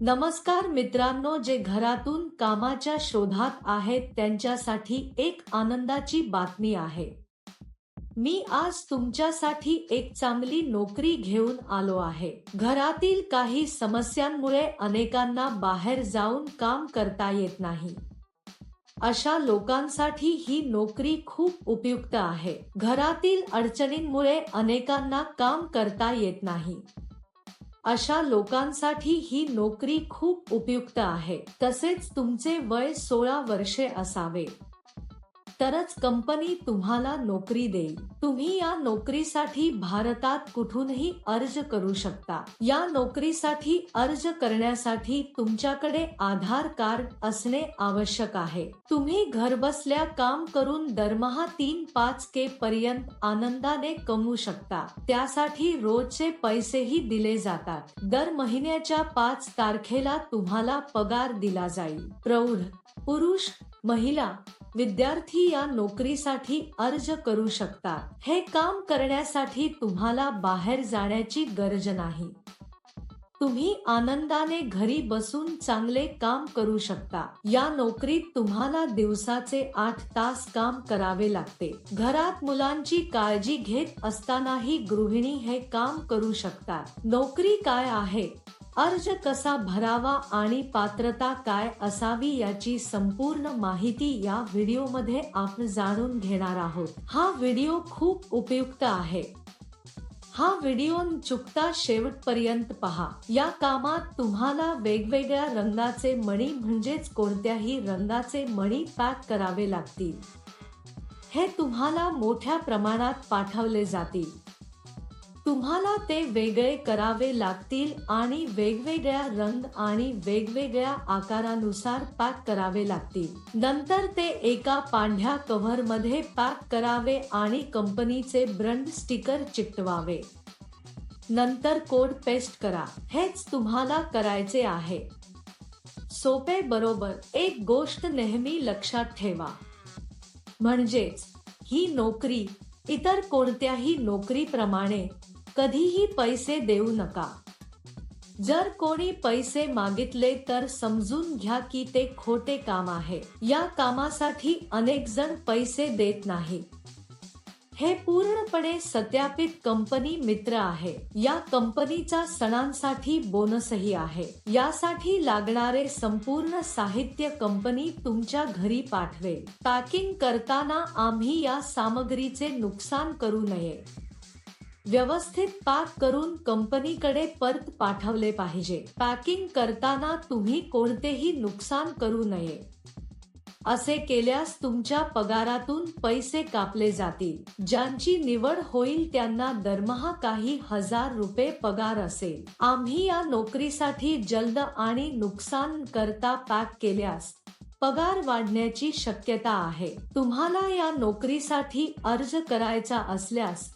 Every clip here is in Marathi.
नमस्कार मित्रांनो जे घरातून कामाच्या शोधात आहेत त्यांच्यासाठी एक आनंदाची बातमी आहे. मी आज तुमच्यासाठी एक चांगली नोकरी घेऊन आलो आहे. घरातील काही समस्यांमुळे अनेकांना बाहेर जाऊन काम करता येत नाही. अशा लोकांसाठी ही नोकरी खूप उपयुक्त आहे. घरातील अडचणींमुळे अनेकांना काम करता येत नाही. अशा लोकांसाठी ही नोकरी खूप उपयुक्त आहे. तसेच तुमचे वय सोळा वर्षे असावे. तरच कंपनी तुम्हाला नोकरी देईल. तुम्ही या नोकरीसाठी भारतात कुठूनही अर्ज करू शकता. या नोकरीसाठी अर्ज करण्यासाठी तुमच्याकडे आधार कार्ड असणे आवश्यक आहे. तुम्ही घरबसल्या काम करून दरमहा तीन पाच के पर्यंत आनंदाने कमवू शकता. त्यासाठी रोजचे पैसेही दिले जातात. दर महिन्याच्या पाच तारखेला तुम्हाला पगार दिला जाईल. प्रौढ पुरुष महिला विद्यार्थी या नोकरीसाठी अर्ज करू शकतात. हे काम करण्यासाठी तुम्हाला बाहेर जाण्याची गरज नाही. तुम्ही आनंदाने घरी बसून चांगले काम करू शकता. या नोकरीत तुम्हाला दिवसाचे आठ तास काम करावे लागते. घरात मुलांची काळजी घेत असतानाही गृहिणी हे काम करू शकतात. नोकरी काय आहे? अर्ज कसा भरावा आणि पात्रता काय असावी याची संपूर्ण माहिती या व्हिडिओमध्ये आपण जाणून घेणार आहोत. हा व्हिडिओ खूप उपयुक्त आहे. हा व्हिडिओ चुकता शेवटपर्यंत पहा. या कामात तुम्हाला वेगवेगळ्या रंगाचे मणी म्हणजेच कोणत्याही रंगाचे मणी पॅक करावे लागतील. हे तुम्हाला मोठ्या प्रमाणात पाठवले जातील. तुम्हाला ते वेगळे करावे लागतील आणि वेगवेगळ्या रंग आणि वेगवेगळ्या आकारानुसार पॅक करावे लागतील. नंतर ते एका पांढऱ्या कव्हरमध्ये पॅक करावे आणि कंपनीचे ब्रंड स्टिकर चिकटवावे. नंतर कोड पेस्ट करा. हेच तुम्हाला करायचे आहे. सोपे बरोबर एक गोष्ट नेहमी लक्षात ठेवा. म्हणजेच ही नोकरी इतर कोणत्याही नोकरीप्रमाणे कधीही पैसे देऊ नका. जर कोणी पैसे मागितले तर समजून घ्या की ते खोटे काम आहे. या कामासाठी अनेक जण पैसे देत नाही. हे पूर्णपणे सत्यापित कंपनी मित्र आहे. या कंपनीचा सणांसाठी बोनसही आहे. यासाठी लागणारे संपूर्ण साहित्य कंपनी तुमच्या घरी पाठवेल. पॅकिंग करताना आम्ही या सामग्रीचे नुकसान करू नये. व्यवस्थित पॅक करून कंपनीकडे परत पाठवले पाहिजे. पॅकिंग करताना तुम्ही कोणतेही नुकसान करू नये. असे केल्यास तुमच्या पगारातून पैसे कापले जातील. ज्यांची निवड होईल त्यांना दरमहा काही हजार रुपये पगार असेल. आम्ही या नोकरीसाठी जलद आणि नुकसान करता पॅक केल्यास पगार वाढण्याची शक्यता आहे. तुम्हाला या नोकरीसाठी अर्ज करायचा असल्यास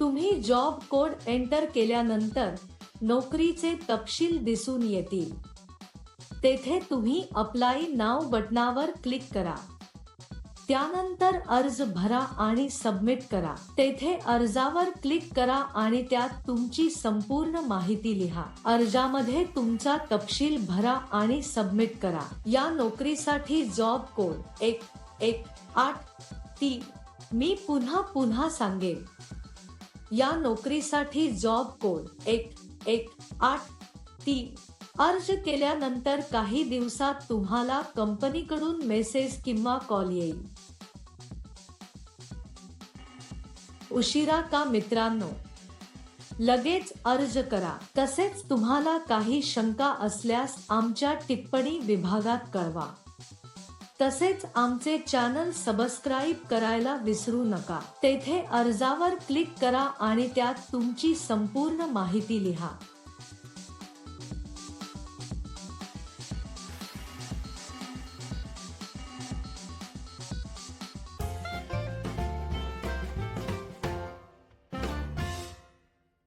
तुम्ही जॉब कोड एंटर केल्यानंतर नोकरीचे तपशील दिसून येतील. तेथे तुम्ही अप्लाय नाव बटनावर क्लिक करा. त्यानंतर अर्ज भरा आणि सबमिट करा. तेथे अर्जावर क्लिक करा आणि त्यात तुमची संपूर्ण माहिती लिहा. अर्जामध्ये तुमचा तपशील भरा आणि सबमिट करा. या नोकरीसाठी जॉब कोड एक एक आठ तीन मी पुन्हा पुन्हा सांगेन. या नोकरीसाठी जॉब कोड एक एक आठ तीन अर्ज केल्यानंतर काही दिवसात तुम्हाला कंपनीकडून मेसेज किंवा कॉल येईल. उशिरा का मित्रांनो? लगेच अर्ज करा. तसेच तुम्हाला काही शंका असल्यास आमच्या टिप्पणी विभागात कळवा. तसेच आमचे चॅनल सबस्क्राईब करायला विसरू नका. तेथे अर्जावर क्लिक करा आणि त्यात तुमची संपूर्ण माहिती लिहा.